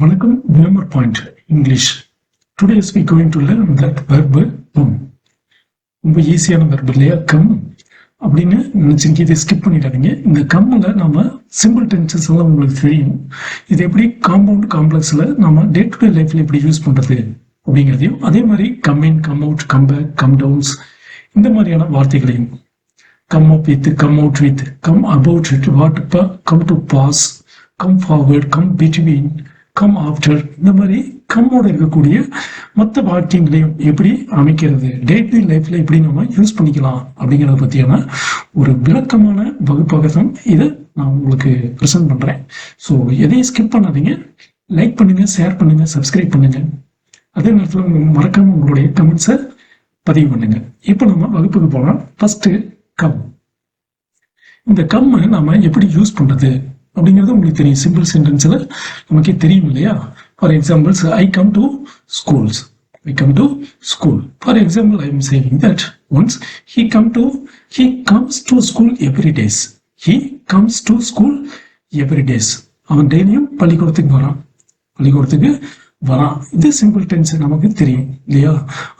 வணக்கம் grammar English English. Today we going to learn that verb come ரொம்ப ஈஸியான verb இல்லையா கம் அப்படின்னு நினச்சிங்க இதை ஸ்கிப் பண்ணிடாதீங்க. இந்த கம்மில் நம்ம சிம்பிள் டென்சஸ் எல்லாம் உங்களுக்கு தெரியும். இது எப்படி காம்பவுண்ட் காம்ப்ளெக்ஸில் நம்ம டே டு டே லைஃப்ல எப்படி யூஸ் பண்ணுறது அப்படிங்கிறதையும் அதே மாதிரி come in come out come back come downs இந்த மாதிரியான வார்த்தைகளையும். Come up with come out with come about it what come to pass come forward come between come after இந்த மாதிரி கம்மோட இருக்கக்கூடிய மற்ற வாக்கியங்களையும் எப்படி அமைக்கிறது? டே டு லைஃப்ல எப்படி நம்ம யூஸ் பண்ணிக்கலாம் அப்படிங்கிறத பத்தியான ஒரு விளக்கமான வகுப்பாக தான் இதை நான் உங்களுக்கு ப்ரெசென்ட் பண்றேன். ஸோ எதையும் ஸ்கிப் பண்ணாதீங்க. லைக் பண்ணுங்க ஷேர் பண்ணுங்க சப்ஸ்கிரைப் பண்ணுங்க. அதே நேரத்தில் மறக்காம உங்களுடைய கமெண்ட்ஸை பதிவு பண்ணுங்க. இப்போ நம்ம வகுப்புக்கு போகலாம் ஃபர்ஸ்ட் கம் இந்த கம்மை நம்ம எப்படி யூஸ் பண்றது? அப்படிங்கிறது உங்களுக்கு தெரியும். சிம்பிள் சென்டென்ஸில் நமக்கே தெரியும் இல்லையா? For examples I come to schools I come to school for example I am saying that once he come to he comes to school every days he comes to school every days அவன் டெய்லியும் பள்ளிக்கூடத்துக்கு வரான். பள்ளிக்கூடத்துக்கு வரான். இது simple tense நமக்கு தெரியும் இல்லையா?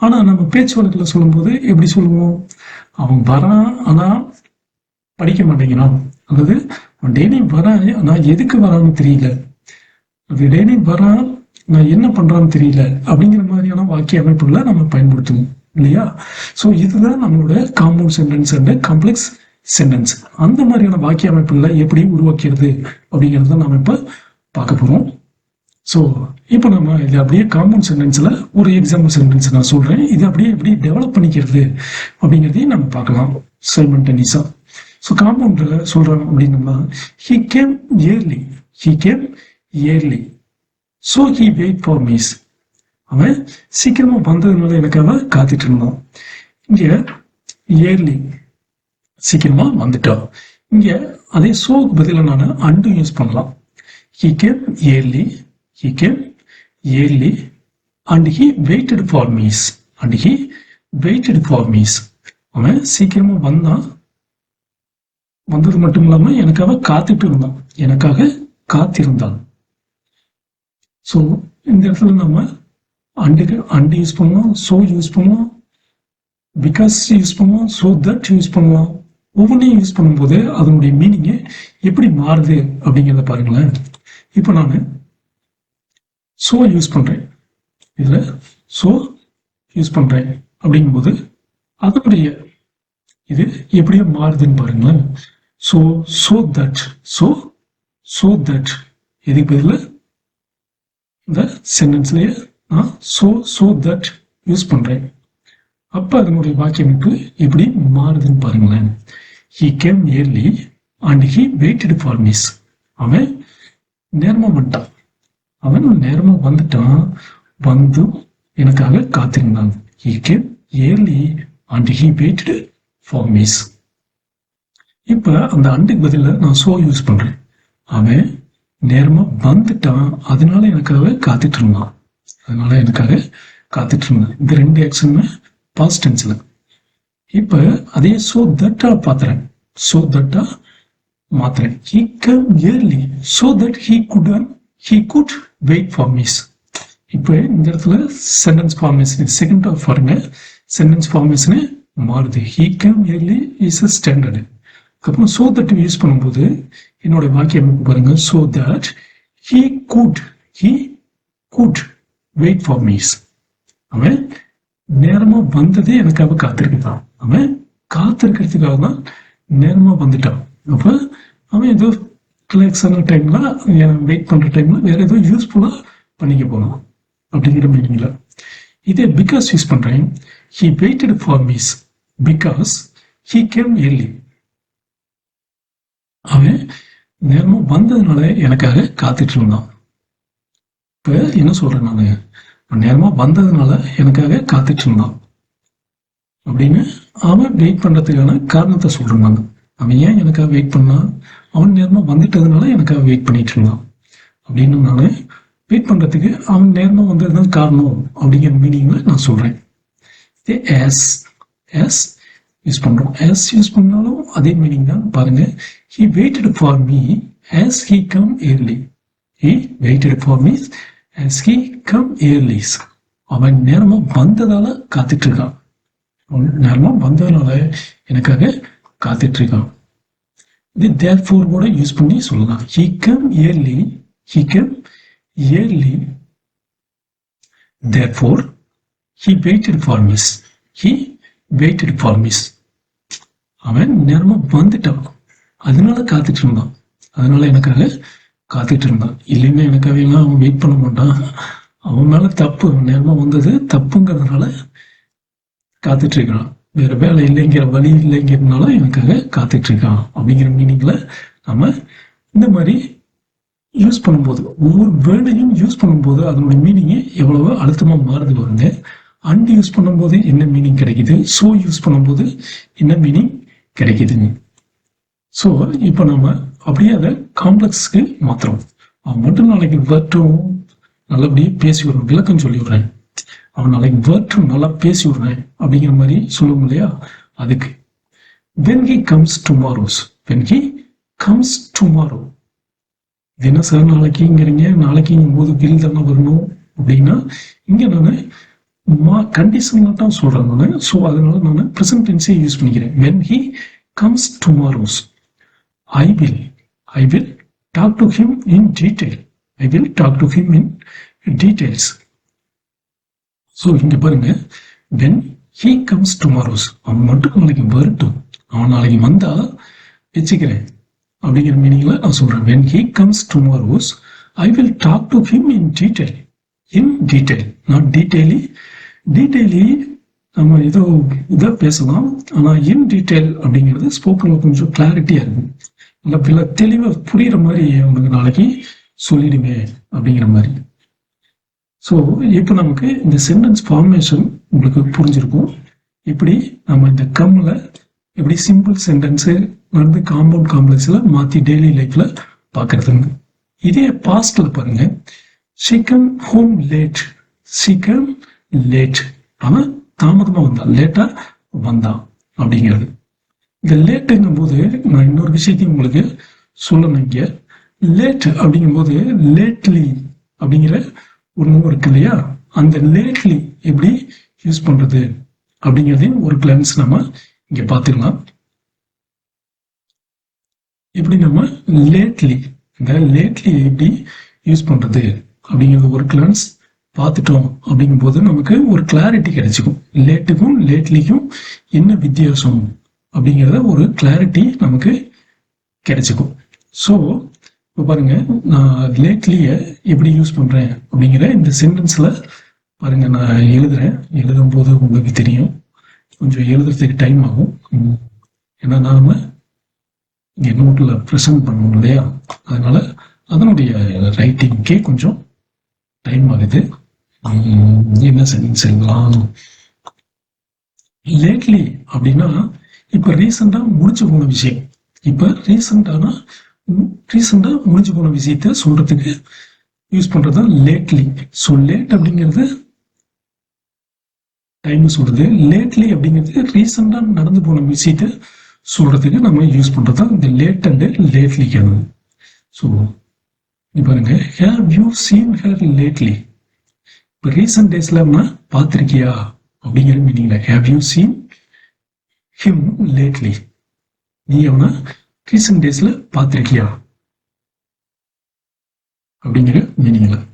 ஆனால் நம்ம பேச்சு வழக்கில் சொல்லும்போது எப்படி சொல்லுவோம்? அவன் வரான் ஆனால் படிக்க மாட்டேங்கிறான். அல்லது அவன் டெய்லி வரான் நான் எதுக்கு வரான்னு தெரியல. அது டெய்லி வரான் நான் என்ன பண்றான்னு தெரியல. அப்படிங்கிற மாதிரியான வாக்கிய அமைப்புகளை நம்ம பயன்படுத்துவோம் இல்லையா? ஸோ இதுதான் நம்மளோட compound sentence and complex sentence அந்த மாதிரியான வாக்கிய அமைப்புகளை எப்படி உருவாக்கிறது அப்படிங்கிறத நம்ம இப்போ பார்க்க போறோம். ஸோ இப்போ நம்ம இது அப்படியே காம்பவுண்ட் சென்டென்ஸில் ஒரு எக்ஸாம்பிள் சென்டென்ஸ் நான் சொல்கிறேன் இது அப்படியே எப்படி டெவலப் பண்ணிக்கிறது அப்படிங்கிறதையும் நம்ம பார்க்கலாம். சைமன்டனிஸா ஸோ காம்பவுண்டில் சொல்கிறோம் அப்படின்னம்னா he came early he came early so he wait for me அவன் சீக்கிரமாக வந்ததுனால எனக்காக காத்துட்டு இருந்தான். இங்கே இயர்லி சீக்கிரமாக வந்துட்டான். இங்கே அதே சோக்கு பதிலாக நான் அண்டு யூஸ் பண்ணலாம். He came early he came early and he waited for me and he waited for me அவன் சீக்கிரமாக வந்தான். வந்தது மட்டும் இல்லாம எனக்காக காத்துட்டு இருந்தான் எனக்காக காத்திருந்தான். ஸோ இந்த இடத்துல நம்ம அண்டுக்கு அண்டு யூஸ் பண்ணலாம் ஸோ யூஸ் பண்ணலாம் பிகாஸ் யூஸ் பண்ணலாம் ஸோ தட் யூஸ் பண்ணலாம் ஒவ்வொன்றையும் யூஸ் பண்ணும்போது அதனுடைய மீனிங்கு எப்படி மாறுது அப்படிங்கிறத பாருங்களேன். இப்போ நான் ஸோ யூஸ் பண்ணுறேன் இதில் ஸோ யூஸ் பண்ணுறேன் அப்படிங்கும்போது அதனுடைய இது எப்படியோ மாறுதுன்னு பாருங்களேன். So so that so so that. எதுக்கு பதில் இந்த சென்டென்ஸ்லேயே நான் ஸோ ஸோ தட் யூஸ் பண்ணுறேன் அப்போ அதனுடைய வாக்கியமைப்பு எப்படி மாறுதுன்னு பாருங்களேன். He came early and he waited for me அவன் நேரமாக வந்துட்டான். அவன் நேரமாக வந்துட்டான். வந்து எனக்காக காத்திருந்தான். He came early and he waited for me இப்போ அந்த அண்டுக்கு பதிலில் நான் சோ யூஸ் பண்ணுறேன் அவன் நேரமாக வந்துட்டான். அதனால எனக்காக காத்துட்டு இருந்தான் அதனால எனக்காக காத்துட்டு இருந்தான் இந்த ரெண்டு ஆக்ஷனுமே பாஸ்ட் டென்ஸில் இப்போ அதே சோ தட்டா பார்த்துறேன் சோ தட்டா மாத்துறேன். He come early so that he could he could wait for me இப்போ இந்த இடத்துல சென்டென்ஸ் ஃபார்மேஷன் செகண்ட் ஆஃப் பாருங்க. சென்டென்ஸ் ஃபார்மேஷனே மாறுது. He came early is a standard அதுக்கப்புறம் சோ தட் யூஸ் பண்ணும்போது என்னோட வாக்கியம் பாருங்க. So that he could he could wait for me அவன் நேரமா வந்ததே எனக்காக காத்திருக்கிறான். அவன் காத்திருக்கிறதுக்காக தான் நேரமா வந்துட்டான். அப்ப அவன் ஏதோ ரிலாக்ஸ் ஆன டைம்ல வெயிட் பண்ற டைம்ல வேற ஏதோ யூஸ்ஃபுல்லா பண்ணிக்க போகலாம் அப்படிங்கிற மீனிங்ல இதே பிகாஸ் யூஸ் பண்றேன். He waited for me because he came early அவன் நேரமா வந்ததுனால எனக்காக காத்துட்டு இருந்தான். இப்ப என்ன சொல்றேன் நான்? நேரமா வந்ததுனால எனக்காக காத்துட்டு இருந்தான். அப்படின்னு அவன் வெயிட் பண்றதுக்கான காரணத்தை சொல்கிறேன் நான். அவன் ஏன் எனக்காக வெயிட் பண்ணான் அவன் நேரமா வந்துட்டதுனால எனக்காக வெயிட் பண்ணிட்டு இருந்தான். அப்படின்னு நான் வெயிட் பண்றதுக்கு அவன் நேரமா வந்ததுதான் காரணம் அப்படிங்கிற மீனிங்கில் நான் சொல்றேன். எஸ் எஸ் யூஸ் பண்ணுறோம் எஸ் யூஸ் பண்ணாலும் அதே மீனிங் தான். பாருங்க he waited for me as he come early. he waited for me as he come early அவன் நேரமா வந்ததால காத்துட்டு இருக்கான் நேரமா வந்ததுனால எனக்காக காத்துட்டு இருக்கான் இது தேர் ஃபோர் கூட யூஸ் பண்ணி சொல்லலாம். He come early he come early therefore he waited for me he waited for me அவன் நேரமா வந்துட்டான். அதனால காத்துட்டு இருந்தான். அதனால எனக்காக காத்துட்டு இருந்தான். இல்லைன்னா எனக்காக எல்லாம் அவன் வெயிட் பண்ண மாட்டான். அவன் மேல தப்பு அவன் நேரமா வந்தது தப்புங்கிறதுனால காத்துட்டு இருக்கான். வேற வேலை இல்லைங்கிற வழி இல்லைங்கிறதுனால எனக்காக காத்துட்டு இருக்கான். அப்படிங்கிற மீனிங்ல நம்ம இந்த மாதிரி யூஸ் பண்ணும்போது ஒவ்வொரு வேர்டையும் யூஸ் பண்ணும்போது அதனுடைய மீனிங்கை எவ்வளவோ அழுத்தமாக மாறுது வருங்க அண்ட் யூஸ் பண்ணும்போது என்ன மீனிங் கிடைக்குது? ஸோ யூஸ் பண்ணும்போது என்ன மீனிங் கிடைக்குதுங்க ஸோ இப்போ நம்ம அப்படியே அதை காம்ப்ளெக்ஸ்க்கு மாற்றுறோம் அவன் மட்டும் நாளைக்கு வேர்ட்டும் நல்லபடியாக பேசி விடுறேன் விளக்கம் சொல்லி விடுறேன். அவன் நாளைக்கு வரட்டும் நல்லா பேசி விடுறேன் அப்படிங்கிற மாதிரி சொல்லுவோம் இல்லையா? அதுக்கு. When he comes tomorrows when he comes tomorrow இது என்ன சார் நாளைக்குங்கிறீங்க நாளைக்குங்கும் போது பில் தானே வரணும்? அப்படின்னா இங்கே நான் மா கண்டிஷன் தான் சொல்கிறேன் நான். ஸோ அதனால நான் ப்ரெசன்ட் டென்ஸே யூஸ் பண்ணிக்கிறேன். When he comes tomorrows I will I will talk to him in detail I will talk to him in details so இங்க பாருங்க when he comes tomorrows அவன் மட்டும் நாளைக்கு வரட்டும் அவன் நாளைக்கு வந்தா வச்சுக்கிறேன் அப்படிங்கிற மீனிங்ல நான் சொல்றேன் when he comes tomorrows I will talk to him in detail in detail not detailing detaily நம்ம ஏதோ இதாக பேசலாம் ஆனால் இன் டீட்டெயில் அப்படிங்கிறது ஸ்போக்கனில் கொஞ்சம் கிளாரிட்டியாக இருக்கும் இல்லை பிள்ள தெளிவாக புரிகிற மாதிரி உனக்கு நாளைக்கு சொல்லிடுங்க அப்படிங்கிற மாதிரி. ஸோ இப்போ நமக்கு இந்த சென்டென்ஸ் ஃபார்மேஷன் உங்களுக்கு புரிஞ்சிருக்கும். இப்படி நம்ம இந்த கம்மில் எப்படி சிம்பிள் சென்டென்ஸு வந்து காம்பவுண்ட் காம்ப்ளெக்ஸில் மாற்றி டெய்லி லைஃப்பில் பார்க்குறதுங்க இதே பாஸ்டில் பாருங்க. சீக்கிரம் ஹோம் லேட் சீக்கிரம் லேட் அவன் தாமதமாக வந்தான். லேட்டாக வந்தான் அப்படிங்கிறது. இந்த லேட்டுங்கும் போது நான் இன்னொரு விஷயத்தையும் உங்களுக்கு சொல்லணும் இங்க. லேட் அப்படிங்கும்போது லேட்லி அப்படிங்கிற ஒன்று இருக்கு இல்லையா? அந்த லேட்லி எப்படி யூஸ் பண்றது அப்படிங்கிறதையும் ஒரு கிளான்ஸ் நம்ம இங்க பார்த்துக்கலாம். எப்படி நம்ம லேட்லி இந்த லேட்லி எப்படி யூஸ் பண்றது அப்படிங்கிறது ஒரு கிளான்ஸ் பார்த்துட்டோம் அப்படிங்கும்போது நமக்கு ஒரு கிளாரிட்டி கிடைச்சிக்கும். லேட்டுக்கும் லேட்லிக்கும் என்ன வித்தியாசம்? அப்படிங்கிறத ஒரு கிளாரிட்டி நமக்கு கிடைச்சிக்கும். ஸோ இப்போ பாருங்க நான் லேட்லியை எப்படி யூஸ் பண்ணுறேன் அப்படிங்கிற இந்த சென்டென்ஸில் பாருங்க நான் எழுதுகிறேன் எழுதும் போது உங்களுக்கு தெரியும். கொஞ்சம் எழுதுறதுக்கு டைம் ஆகும். ஏன்னா நாம் இங்கே நோட்டில் ப்ரெசன்ட் பண்ணணும் இல்லையா? அதனால் அதனுடைய ரைட்டிங்க்கே கொஞ்சம் டைம் ஆகுது. என்ன சென்டென்ஸ் எழுதலாம்? லேட்லி அப்படின்னா இப்போ ரீசெண்டாக முடிச்சு போன விஷயம். இப்போ ரீசெண்டானா ரீசெண்டாக முடிஞ்சு போன விஷயத்த சொல்றதுக்கு யூஸ் பண்றது லேட்லி ஸோ லேட் அப்படிங்கிறது டைம் சொல்றது. லேட்லி அப்படிங்கிறது ரீசெண்டாக நடந்து போன விஷயத்த சொல்றதுக்கு நம்ம யூஸ் பண்றது தான் இந்த லேட் அண்ட் லேட்லிக்கானது ஸோ பாருங்க. Have you seen her lately இப்போ ரீசெண்ட் டேஸ்ல பார்த்துருக்கியா? அப்படிங்கிற மீனிங்ல have you seen him lately. நீ அவனை ரீசன்ட் டேஸ்ல பார்த்துருக்கியா? அப்படிங்கிற மீனிங்ல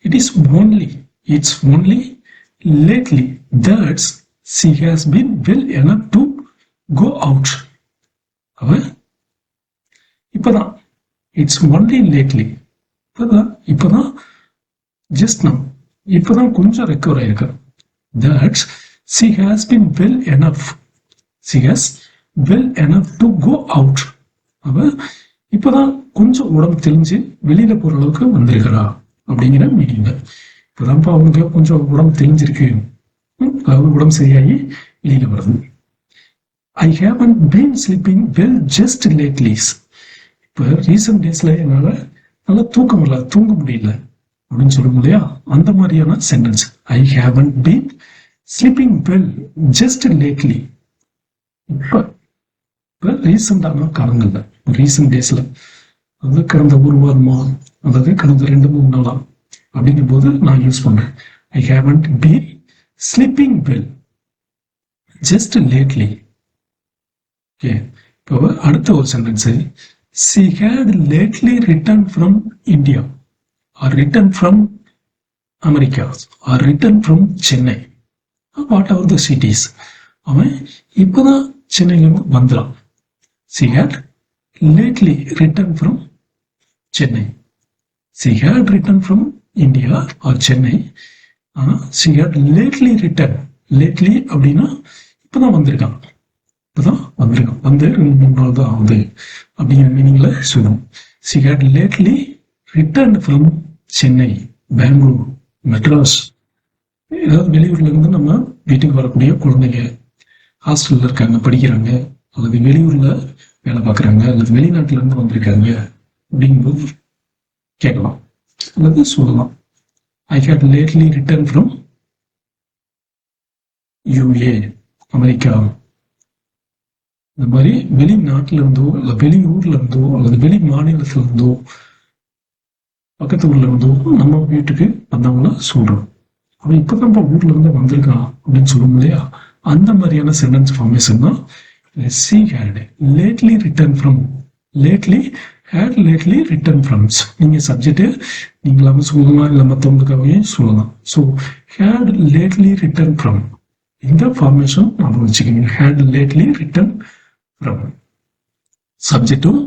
it is only it's only lately that's she has been well enough to go out அவ இப்பதான் இட்ஸ் ஒன்லி லேட்லி இப்பதான் இப்பதான் ஜஸ்ட் நம் இப்பதான் கொஞ்சம் ரெக்கவர் ஆயிருக்கு. That's she has been well enough she well enough to go out அவ இப்பதான் கொஞ்சம் உடம்பு தெளிஞ்சு வெளியில போற அளவுக்கு வந்திருக்கிறா அப்படிங்கிற மீனிங் இப்போதான்ப்பா அவனுக்கு கொஞ்சம் உடம்பு தெளிஞ்சிருக்கு அதாவது உடம்பு சரியாகி வெளியில வருது. I haven't been sleeping well just lately இப்போ ரீசெண்ட் டேஸ்ல என்னால் நல்லா தூக்கம் வரல தூங்க முடியல அப்படின்னு சொல்லுவோம் இல்லையா? அந்த மாதிரியான sentence I haven't been sleeping well just lately இப்போ இப்போ ரீசெண்டான காலங்களில் ரீசெண்ட் டேஸ்ல அது கடந்த ஒரு வாரமா அதாவது கடந்த ரெண்டு மூணு நாளா அப்படிங்கும் போது நான் யூஸ் பண்ணேன். I haven't be sleeping well just lately okay இப்போ அடுத்த ஒரு sentence she had lately return from India or return from America or return from Chennai what are the cities அவன் இப்போதான் சென்னையிலேருந்து வந்துடும் she had lately return from Chennai she had return from India or Chennai ஆனால் she had lately return lately அப்படின்னா இப்போதான் வந்திருக்கான். இப்போதான் வந்திருக்கான். வந்து ரெண்டு மூணு நாள் தான் ஆகுது அப்படிங்கிற மீனிங்கில் சொல்லும் she had lately return from Chennai Bangalore Madras ஏதாவது வெளியூர்ல இருந்து நம்ம வீட்டுக்கு வரக்கூடிய குழந்தைங்க ஹாஸ்டல்ல இருக்காங்க படிக்கிறாங்க அல்லது வெளியூர்ல வேலை பார்க்குறாங்க அல்லது வெளிநாட்டுல இருந்து வந்திருக்காங்க அப்படிங்கும்போது கேட்கலாம். அல்லது சொல்லலாம். I had lately return from UA America. இந்த மாதிரி வெளிநாட்டுல இருந்தோ இல்ல வெளியூர்ல இருந்தோ அல்லது வெளி மாநிலத்துல இருந்தோ பக்கத்து ஊர்ல இருந்தோ நம்ம வீட்டுக்கு வந்தவங்கள சொல்றோம். அவன் இப்பதான் நம்ம ஊர்ல இருந்து வந்திருக்கான் அப்படின்னு சொல்லுவோம் இல்லையா? அந்த மாதிரியான சென்டென்ஸ் ஃபார்மேஷன் தான் she had lately return from lately had lately return ஃப்ரம்ஸ் நீங்கள் சப்ஜெக்ட் நீங்களாவே சொல்லலாம் இல்லை மற்றவங்களுக்காகவே சொல்லலாம். So had lately return from இந்த ஃபார்மேஷன் ஞாபகம் வச்சுக்கோங்க. ஹேட் லேட்லி ரிட்டர்ன் ஃப்ரம் சப்ஜெக்டும்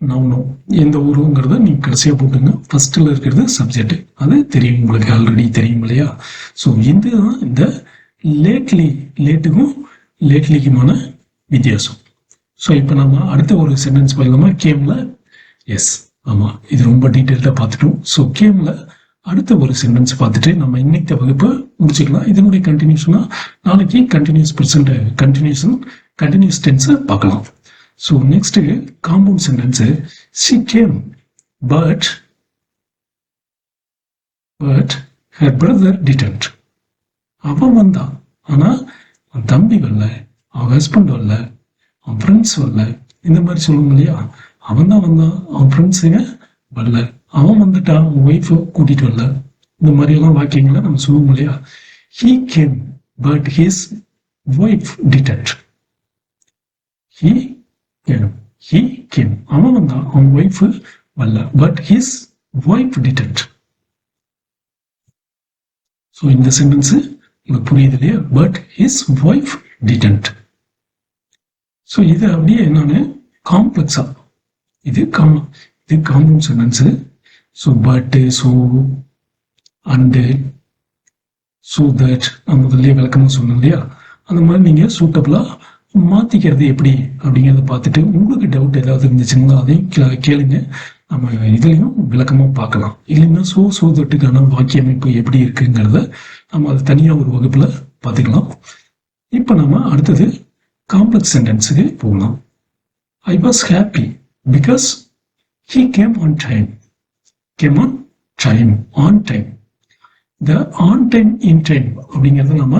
நவுனும் எந்த ஊருங்கிறத நீங்கள் கடைசியாக போட்டுங்க. ஃபஸ்ட்டில் இருக்கிறது சப்ஜெக்ட் அது தெரியும் உங்களுக்கு ஆல்ரெடி தெரியும் இல்லையா? ஸோ இதுதான் இந்த லேட்லி லேட்டுக்கும் லேட்லிக்குமான வித்தியாசம். ஸோ இப்போ நம்ம அடுத்த ஒரு சென்டென்ஸ் பார்க்கலாமா? கேமில் எஸ் ஆமாம் இது ரொம்ப டீட்டெயில்டாக பார்த்துட்டோம். ஸோ கேமில் அடுத்த ஒரு சென்டென்ஸ் பார்த்துட்டு நம்ம இன்னைக்கு வகுப்பை முடிச்சுக்கலாம். இதனுடைய கண்டினியூஷனாக நாளைக்கு கண்டினியூஸ் பர்சன்ட் கண்டினியூஷன் கண்டினியூஸ் டென்ஸை பார்க்கலாம். So next compound sentence she came but but her brother didn't அவன் வந்தான். ஆனால் அவன் தம்பி வரல அவன் ஹஸ்பண்ட் வரல அவன் ஃப்ரெண்ட்ஸ் வரல இந்த மாதிரி சொல்லுவோம் இல்லையா? அவன் தான் வந்தான். அவன் ஃப்ரெண்ட்ஸுங்க வரல. அவன் வந்துட்டான். அவன் ஒய்ஃபை கூட்டிகிட்டு வரல. இந்த மாதிரி எல்லாம் வாக்கியங்களை நம்ம சொல்லுவோம் இல்லையா? He came but his wife didn't he came he came அவன் வந்தான். அவன் ஒய்ஃப் வரல. But his wife didn't so இந்த சென்டென்ஸு உங்களுக்கு புரியுது இல்லையா? But his wife didn't so இது அப்படியே என்னன்னு காம்ப்ளெக்ஸா இது காம் இது compound sentence so but so and so that நான் முதல்ல விளக்கமாக சொன்னேன் இல்லையா? அந்த மாதிரி நீங்கள் சூட்டபிளாக மாற்றிக்கிறது எப்படி அப்படிங்கிறத பார்த்துட்டு உங்களுக்கு டவுட் ஏதாவது இருந்துச்சுன்னா அதையும் கே- கேளுங்க. நம்ம இதுலையும் விளக்கமாக பார்க்கலாம். இல்லைன்னா சோ சோதட்டுக்கான வாக்கிய அமைப்பு எப்படி இருக்குங்கிறத நம்ம அது தனியாக ஒரு வகுப்பில் பார்த்துக்கலாம். இப்போ நம்ம அடுத்தது காம்ப்ளெக்ஸ் சென்டென்ஸுக்கு போகலாம். I was happy because he came on time came on time on time இந்த ஆன் டைம் இன் டைம் அப்படிங்கிறத நம்ம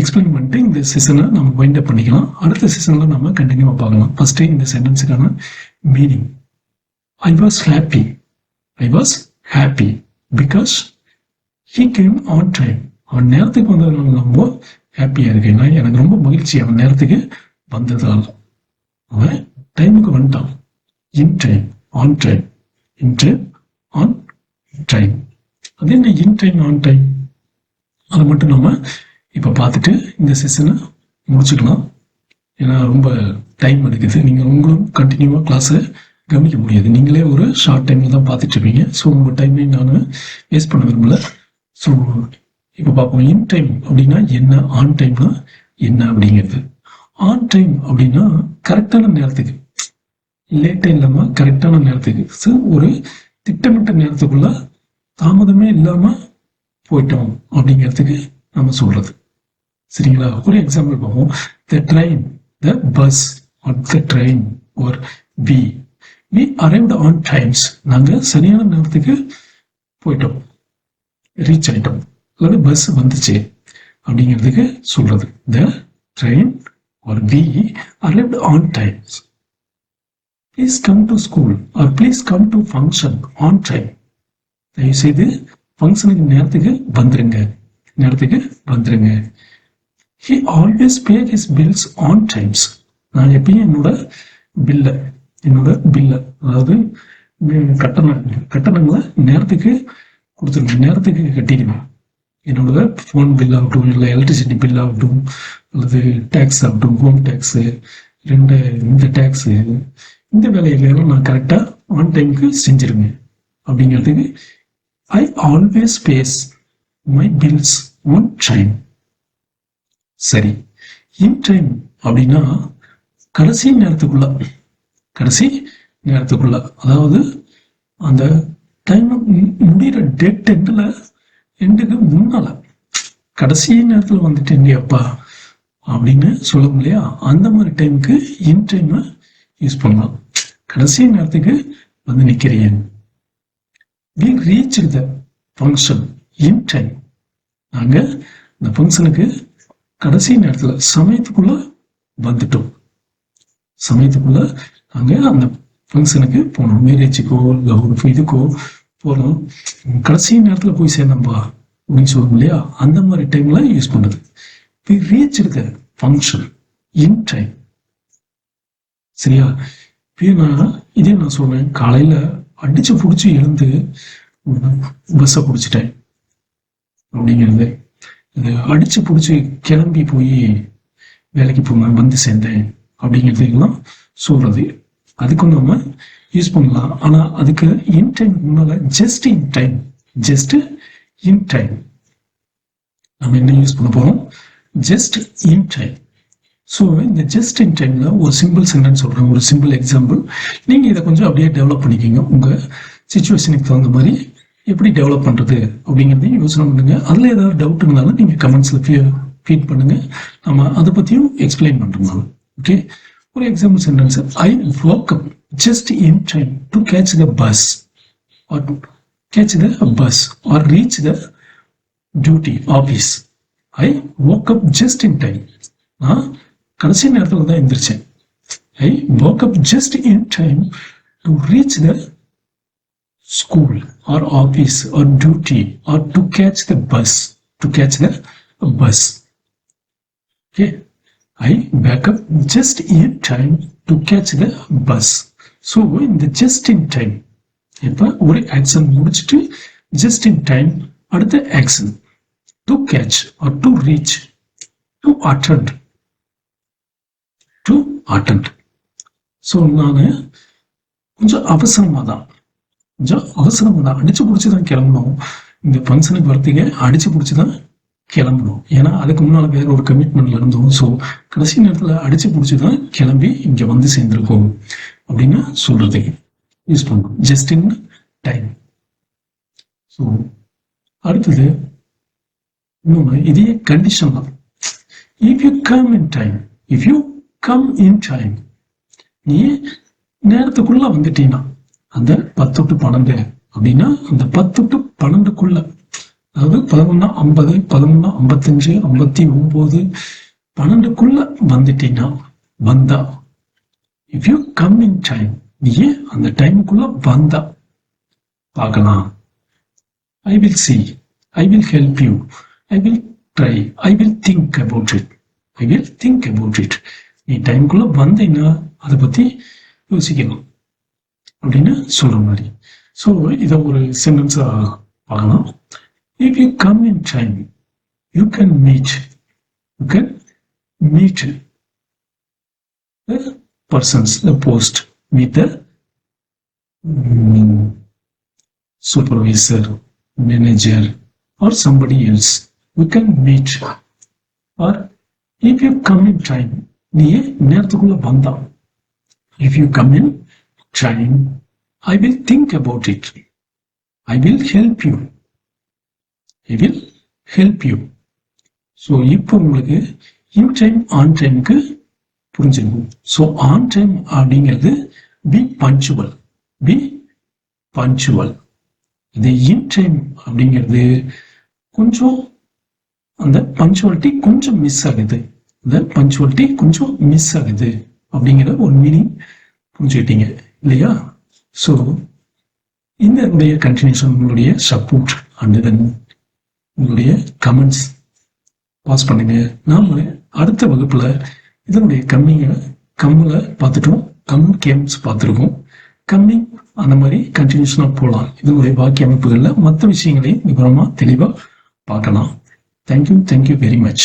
எக்ஸ்பிளைன் பண்ணிட்டு இந்த செஷனை நம்ம வைண்ட் அப் பண்ணிக்கலாம். அடுத்த செஷனில் நம்ம கண்டினியூவாக பார்க்கலாம். ஃபஸ்ட்டு இந்த சென்டென்ஸுக்கான meaning I was happy. I was happy because he came on time. அவன் நேரத்துக்கு வந்ததுனால ரொம்ப ஹாப்பியாக இருக்கேன். நான் எனக்கு ரொம்ப மகிழ்ச்சி. அவன் நேரத்துக்கு வந்ததால். அவன் டைமுக்கு வந்துட்டான் in time on time in time on time அது என்ன இன் டைம் ஆன் டைம் அதை மட்டும் நம்ம இப்போ பார்த்துட்டு இந்த செஷனை முடிச்சுக்கலாம். ஏன்னா ரொம்ப டைம் எடுக்குது. நீங்கள் உங்களும் கண்டினியூவாக கிளாஸை கவனிக்க முடியாது. நீங்களே ஒரு ஷார்ட் டைமில் தான் பார்த்துட்டு இருப்பீங்க. ஸோ உங்கள் டைமையும் நான் வேஸ்ட் பண்ண விரும்பல. ஸோ இப்போ பார்ப்போம். இன் டைம் அப்படின்னா என்ன? ஆன் டைம்னா என்ன அப்படிங்கிறது. ஆன் டைம் அப்படின்னா கரெக்டான நேரத்துக்கு. லேட்டாக இல்லாமல் கரெக்டான நேரத்துக்கு. ஸோ ஒரு திட்டமிட்ட நேரத்துக்குள்ள தாமதமே இல்லாமல் போயிட்டோம் அப்படிங்கிறதுக்கு நம்ம சொல்கிறது சரிங்களா? ஒரு எக்ஸாம்பிள் பார்ப்போம். The train the bus or the train ஒரு பி வி அரைவ்டு ஆன் டைம்ஸ் நாங்கள் சரியான நேரத்துக்கு போயிட்டோம். ரீச் ஆயிட்டோம். அல்லது பஸ் வந்துச்சு அப்படிங்கிறதுக்கு சொல்றது. The train or we arrived on times please come to school or please come to function on time தயவு செய்து ஃபங்க்ஷனுக்கு நேரத்துக்கு வந்துருங்க. நேரத்துக்கு வந்துருங்க. He always pay his bills on times நான் எப்பயும் என்னோட பில்லை என்னோட பில்லை அதாவது கட்டணம் கட்டணங்களை நேரத்துக்கு கொடுத்துருக்கணும் நேரத்துக்கு கட்டிக்கணும். என்னோட ஃபோன் பில் ஆகட்டும் இல்லை எலக்ட்ரிசிட்டி பில் ஆகட்டும் அல்லது டேக்ஸ் ஆகட்டும் ஹோம் டேக்ஸு ரெண்டு இந்த டேக்ஸு இந்த வேலைகளெல்லாம் நான் கரெக்டாக ஆன் டைமுக்கு செஞ்சிருங்க. அப்படிங்கிறதுக்கு I always pays my bills on time சரி. இன் டைம் அப்படின்னா கடைசி நேரத்துக்குள்ள கடைசி நேரத்துக்குள்ள. அதாவது அந்த டைம் முடிகிற டேட் எண்டில் எண்டுக்கு முன்னால கடைசி நேரத்தில் வந்துட்டு அப்பா அப்படின்னு சொல்லும் இல்லையா? அந்த மாதிரி டைமுக்கு இன் டைமை யூஸ் பண்ணலாம். கடைசி நேரத்துக்கு வந்து நிற்கிறேன் we reach the function in time நாங்கள் இந்த ஃபங்க்ஷனுக்கு கடைசி நேரத்தில் சமயத்துக்குள்ள வந்துட்டோம். சமயத்துக்குள்ள நாங்கள் அந்த ஃபங்க்ஷனுக்கு போனோம். மேரேஜுக்கோ இல்லை ஒரு இதுக்கோ போகிறோம் கடைசி நேரத்தில் போய் சேர்ந்தோம்பா அப்படின்னு சொல்லுவோம் இல்லையா? அந்த மாதிரி டைம்லாம் யூஸ் பண்ணுறது வி ரீச் இருக்க ஃபங்க்ஷன் இன் டைம் சரியா? இப்போ நான் இதே நான் சொல்றேன் காலையில் அடித்து பிடிச்சி எழுந்து பஸ்ஸை பிடிச்சிட்டேன். அப்படிங்கிறது. இது அடிச்சு பிடிச்சி கிளம்பி போய் வேலைக்கு போனேன் வந்து சேர்ந்தேன். அப்படிங்கிறதுக்கெல்லாம் சொல்றது. அதுக்கும் நம்ம யூஸ் பண்ணலாம். ஆனால் அதுக்கு இன் டைம் முன்னால் just in time just in time நம்ம என்ன யூஸ் பண்ண போகிறோம் ஜஸ்ட் இன் டைம் ஸோ இந்த ஜஸ்ட் இன் டைம்ல ஒரு சிம்பிள் சென்டென்ஸ் சொல்கிறேன் ஒரு சிம்பிள் எக்ஸாம்பிள் நீங்கள் இதை கொஞ்சம் அப்படியே டெவலப் பண்ணிக்கிங்க. உங்கள் சுச்சுவேஷனுக்கு தகுந்த மாதிரி எப்படி டெவலப் பண்ணுறது அப்படிங்கிறதையும் யோசனை பண்ணுங்கள் அதில் ஏதாவது டவுட் இருந்தாலும் நீங்கள் கமெண்ட்ஸில் ஃபீட் பண்ணுங்கள் நம்ம அதை பற்றியும் எக்ஸ்பிளைன் பண்ணுறோம் ஓகே ஒரு example sentence I work up just in time to catch the bus or catch the bus or reach the duty office I work up just in time நான் கடைசி நேரத்தில் தான் எந்திரிச்சேன் I work up just in time to reach the school or office or duty or to catch the bus to catch the bus okay I pack up just in time to catch the bus so இந்த just in time இப்போ ஒரு action முடிச்சுட்டு just in time அடுத்த action to catch or to reach to attend to attend so நான் கொஞ்சம் அவசரமாக தான் கொஞ்சம் அவசரமாக தான் அடிச்சு பிடிச்சி தான் கிளம்பணும். இந்த ஃபங்க்ஷனுக்கு வரத்துக்கு அடிச்சு பிடிச்சி தான் கிளம்பணும் ஏன்னா அதுக்கு முன்னால் வேற ஒரு கமிட்மெண்ட்ல இருந்தோம். ஸோ கடைசி நேரத்தில் அடிச்சு பிடிச்சி தான் கிளம்பி இங்கே வந்து சேர்ந்துருக்கோம். அப்படின்னு சொல்றது. யூஸ் பண்ணணும். ஜஸ்ட் இன் டைம் ஸோ அடுத்தது இன்னொன்று இதே கண்டிஷன் தான். If you come in time if you come in time நீ நேரத்துக்குள்ள வந்துட்டீங்கன்னா அந்த பத்து டு பன்னெண்டு அப்படின்னா அந்த பத்து டு பன்னெண்டுக்குள்ள அதாவது பதினொன்னா ஐம்பது பதினொன்னா ஐம்பத்தஞ்சு ஐம்பத்தி ஒன்பது பன்னெண்டுக்குள்ள வந்துட்டீங்கன்னா வந்தா if you come in time நீ அந்த டைமுக்குள்ள வந்தா? பார்க்கலாம். I will see I will help you I will try I will think about it I will think about it நீ டைமுக்குள்ள வந்தீங்கன்னா அதை பத்தி யோசிக்கணும். அப்படின்னு சொல்ற மாதிரி. ஸோ இதை ஒரு சென்டென்ஸா பார்க்கலாம். If you come in time you can meet you can meet the persons, the post, meet the mm, supervisor, manager, or somebody else. We can meet. Or if you come in time, நீயே நேரத்துக்குள்ள வந்தா if you come in time, I will think about it. I will help you. I will help you so இப்போ உங்களுக்கு in time on டைமுக்கு புரிஞ்சிருக்கும். So on time அப்படிங்கிறது be punctual be punctual இது in time அப்படிங்கிறது கொஞ்சம் அந்த punctuality கொஞ்சம் மிஸ் ஆகுது. இந்த பஞ்சுவாலிட்டி கொஞ்சம் மிஸ் ஆகுது அப்படிங்கிற ஒரு மீனிங் புரிஞ்சுக்கிட்டீங்க இல்லையா? ஸோ இந்த கண்டினியூஷன் உங்களுடைய சப்போர்ட் அண்ட் தென் உங்களுடைய கமெண்ட்ஸ் பாஸ் பண்ணுங்க. நாம அடுத்த வகுப்புல இதனுடைய கம்மிங்க கம்மில் பார்த்துட்டோம். கம் கேம்ஸ் பார்த்துருக்கோம். கம்மிங் அந்த மாதிரி கண்டினியூஷனாக போகலாம். இதனுடைய வாக்கிய அமைப்புகளில் மற்ற விஷயங்களையும் விவரமாக தெளிவாக பார்க்கலாம். Thank you thank you very much